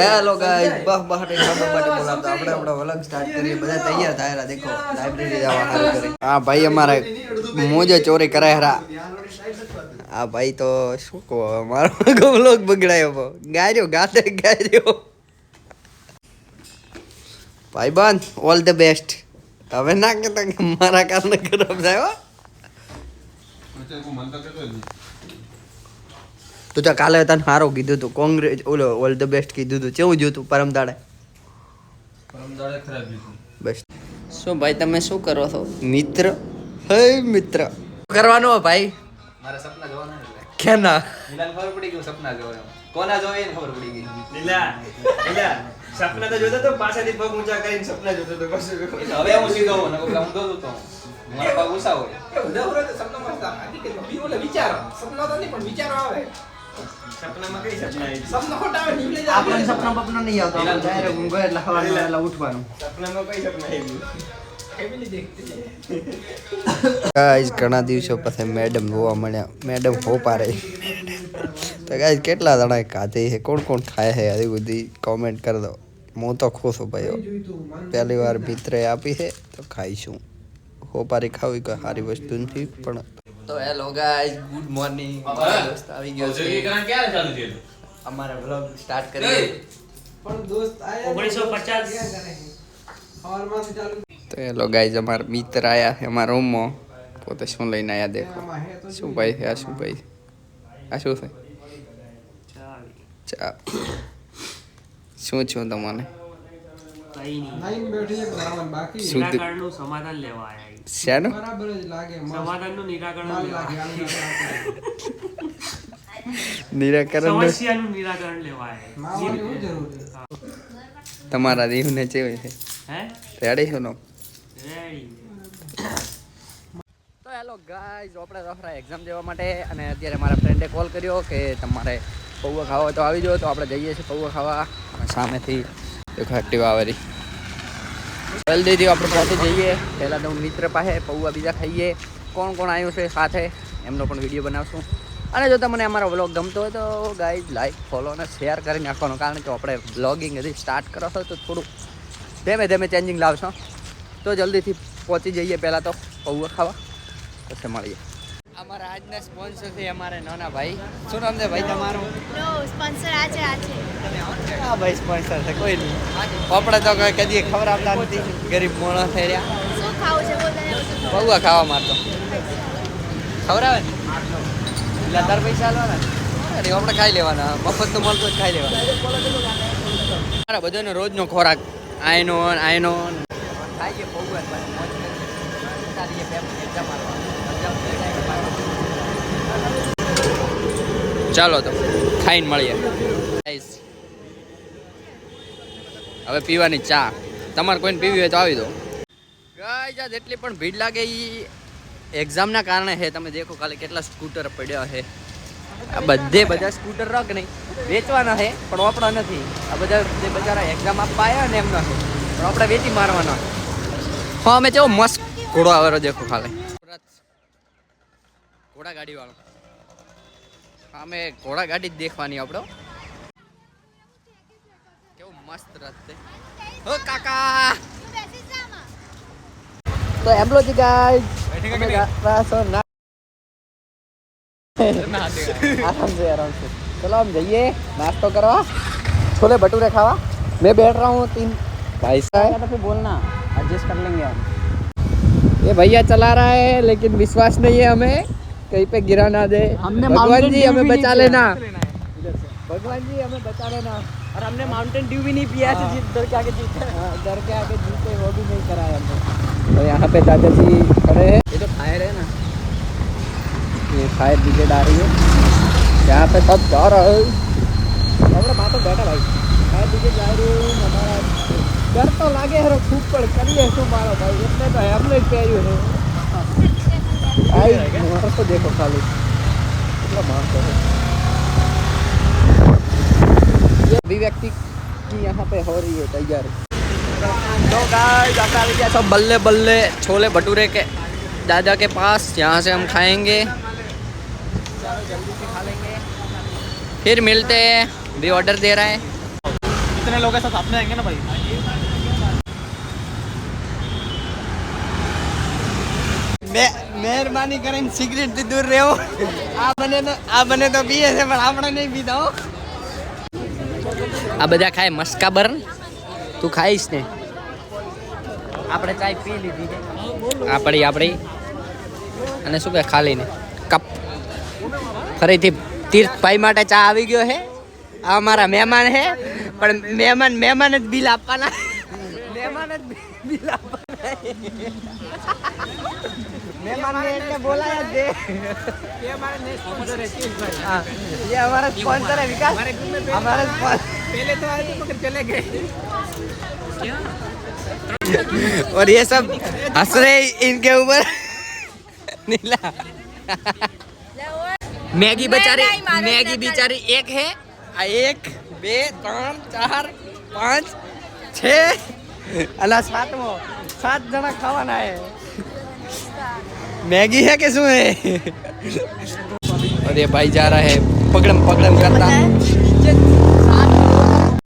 Hello guys બહ બહાટી ખાવા માટે બોલાવતા. આપણે આપણો વલગ સ્ટાર્ટ કરીએ બધા તૈયાર થાય દેખો લાઇબ્રેરી જવા હાલ કરી. આ ભાઈ અમારે મોજે ચોરી કરાય હરા. આ ભાઈ તો શું કહો મારો વ્લોગ બગડાયો બહુ. ગાર્યો ગાતે ગાર્યો. ભાઈ બંધ ઓલ ધ બેસ્ટ હવે ના કહેતા કે મારા કારણે ખરાબ થાય હો. તું તો કાલે તને સારું કીધું તું કોંગ્રેસ ઓલો ઓલ ધ બેસ્ટ કીધું તું કેવું જોયું પરમ દાડે? બસ. શું ભાઈ તમે શું કરો છો? મિત્ર? હે મિત્ર. કરવાનો ભાઈ? મારા સપના જોવાના એટલે. કેના? મિલાન ખબર પડી ગયું સપના જોવે કોના જોવે ખબર પડી ગઈ. લીલા લીલા સપના તો જોતો તો પાછળથી પગ ઊંચા કરીને સપના જોતો તો કશું હવે હું સીધો હોઉં, નકર હું ઊંધો તો મારા પગ ઊંચા હોય. સપનામાં કઈ સપના આવી આપણને સપના બપના નહીં આવતા. આપણે direct ઊંઘો એટલે સવારે વહેલા ઉઠવાનું. સપનામાં કઈ સપના આવ્યું ગાઈસ ઘણા દિવસો પછી મેડમ જોવા મળ્યા. મેડમ હો પારે તો ગાઈસ કેટલા જણા ખાધી છે? કોણ કોણ ખાય છે? આવી બધી કોમેન્ટ કરી દો. હું તો ખુશ હો ભાઈ પહેલી વાર મિત્રે આપી છે તો ખાઈશું. હો પારી ખાવી કોઈ સારી વસ્તુ નથી પણ તો હેલો ગાઈસ ગુડ મોર્નિંગ દોસ્ત આવી ગયો છે. અમારે વ્લોગ સ્ટાર્ટ કરીએ ઓગણીસો ચાલુ. તો હેલો ગાઈસ અમારા મિત્ર આયા છે અમારા રૂમમાં પોતે શું લઈને આયા દેખો. શું ભાઈ છે? આ શું ભાઈ આ શું છે? ચા. શું છું તમને? કઈ નહીં. શું સમાધાન લેવા આયા શેનું? સમાધાનનું નિરાકરણ નિરાકરણ. સમસ્યાનું નિરાકરણ લેવા આયા તમારા દેવને ચેવી છે? હે? રેડી છો નો? રેડી તો હેલો ગાઈઝ આપણે રફરા એક્ઝામ દેવા માટે અને અત્યારે મારા ફ્રેન્ડે કોલ કર્યો કે તમારે પૌવા ખાવા તો આવી જાઓ. તો આપણે જઈએ છીએ પૌવા ખાવા. અને સામેથી એક એક્ટિવા આવેલી જલ્દીથી આપણે પહોંચી જઈએ. પહેલાં તો હું મિત્ર પાસે, પૌવા બીજા ખાઈએ. કોણ કોણ આવ્યું છે સાથે? એમનો પણ વીડિયો બનાવશું. અને જો તમને અમારો વ્લોગ ગમતો હોય તો ગાઈઝ લાઈક ફોલો અને શેર કરી નાખવાનું. કારણ કે આપણે બ્લોગિંગ હજી સ્ટાર્ટ કરો છો તો થોડું ધીમે ધીમે ચેન્જિંગ લાવશો. તો જલ્દીથી પહોંચી જઈએ પહેલાં તો પૌવા ખાવા. પછી મળીએ. અમારા આજના સ્પોન્સર છે અમારે નાના ભાઈ. શું નામ છે ભાઈ તમારું? સ્પોન્સર આ છે. આ ભાઈ સ્પોન્સર છે કોઈ નહીં. આપણે તો કદી ખબર આપતા નથી ગરીબ મોણો થઈ રહ્યા. શું ખાવું મારતો. આવે ને એટલે તાર પૈસા આલવાના? અરે આપણે ખાઈ લેવાના. મફત તો મળતો જ ખાઈ લેવાના. મારા બધાનો રોજનો ખોરાક. આયનો ન, આયનો ન. ને મોજ કરીએ. ચાલો તો ખાઈને મળીએ. હવે પીવાની ચા. તમારે કોઈને પીવી હોય તો આવી દો. ગાય જેટલી પણ ભીડ લાગે એ એક્ઝામના કારણે છે તમે દેખો કાલે કેટલા સ્કૂટર પડ્યા છે આ બધે બધા સ્કૂટર રક નહીં. વેચવાના છે પણ આપણા નથી. આ બધા જે બજારા એક્ઝામ આપવા આવ્યા ને એમના છે પણ આપણે વેચી મારવાના. હા, અમે કેવો મસ્ત ઘોડો આવેલો દેખો ખાલી ઘોડા ગાડી વાળો અમે ઘોડા ગાડી જ દેખવાની આપણો મસ્ત રથ છે ઓ કાકા તો એમ લો જી ગાઈસ અમે રાસો ના आराम से आराम से चलो हम जाइए नाश्ता करवा छोले भटूरे खावा मैं बैठ रहा हूँ तीन भाई साहब तो फिर बोलना एडजस्ट कर लेंगे हम ये भैया चला रहा है लेकिन विश्वास नहीं है हमें कहीं पे गिरा ना दे हमने भगवान Mountain जी Dew हमें भी नहीं बचा पिया। लेना भगवान जी हमें बचा लेना और हमने माउंटेन ड्यू भी नहीं पिया है तो हाँ। डर के आगे जीते हाँ, डर के आगे जीते वो भी नहीं कराया हमने। तो यहाँ पे दादा जी खड़े हैं। ये तो फायर है ना। ये फायर ब्रिगेड आ रही है। यहाँ पे सब जा रहा है। हमारा बात बैठा भाई। फायर ब्रिगेड जा रही है हमारा डर तो लागे हर खूब पड़ करिए तो मारो भाई। इतने तो हेमलेट पहरी है। भाई हाँ। तो देखो खाली। इतना मार है अभिव्यक्ति की यहाँ पे हो रही है तैयारी तो गाइस आप आ गया सब बल्ले बल्ले छोले भटूरे के दादा के पास यहाँ से हम खाएंगे चलो जल्दी से खा लेंगे फिर मिलते हैं भी ऑर्डर दे रहा है इतने लोग हैं साथ अपने आएंगे ना भाई મહેરબાની કરીને સિગરેટ થી દૂર રહેવો આ બને તો આ બને તો પીએ છે પણ આપણે નહીં પીતા હો આ બધા ખાય મસ્કાબર. તું ખાઈશ ને? આપણે ચાય પી લીધી આપણી આપણી. અને શું કહે ખાલી ને. કપ. ફરીથી તીર્થભાઈ માટે ચા આવી ગયો હે આ અમારા મહેમાન હે પણ મહેમાન મહેમાન જ બિલ આપવાના. મહેમાન જ બિલ આપવાના. મહેમાન એટલે બોલાયા જ એ અમારા સ્પોન્સર છે વિકાસ. અમારા સ્પોન્સર पहले तो आए थे मगर चले गए। और ये सब हंस रहे इनके ऊपर। नीला। मैगी बेचारी मैगी बेचारी एक है एक बे तीन चार पाँच छ। अला सातमो सात जना खावाना है। मैगी है कि है अरे भाई जा रहा है पकड़म पकड़म करता।